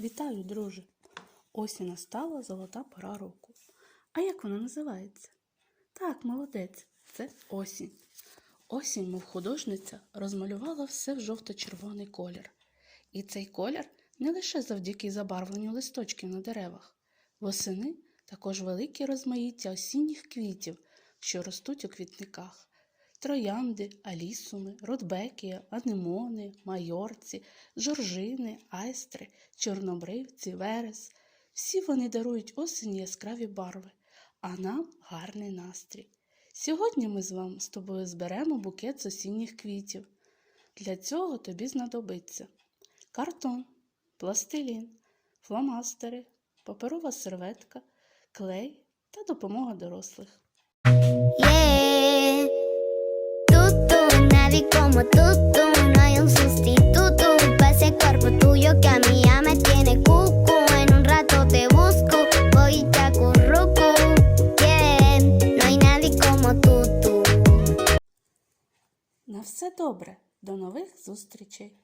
Вітаю, друже! Ось і настала золота пора року. А як вона називається? Так, молодець, це осінь. Осінь, мов художниця, розмалювала все в жовто-червоний колір. І цей колір не лише завдяки забарвленню листочків на деревах. Восени також велике розмаїття осінніх квітів, що ростуть у квітниках. Троянди, алісуми, рудбекія, анемони, майорці, жоржини, айстри, чорнобривці, верес. Всі вони дарують осені яскраві барви, а нам гарний настрій. Сьогодні ми з вами з тобою зберемо букет з осінніх квітів. Для цього тобі знадобиться картон, пластилін, фломастери, паперова серветка, клей та допомога дорослих. Yeah. Tú, tú, nadie como tú, tú, no hay un sustituto para ese cuerpo tuyo que a mí ya me tiene cucu. En un rato te busco, voy y te acurruco. Yeah, no hay nadie como tú, tú. На все добре, до нових зустрічей!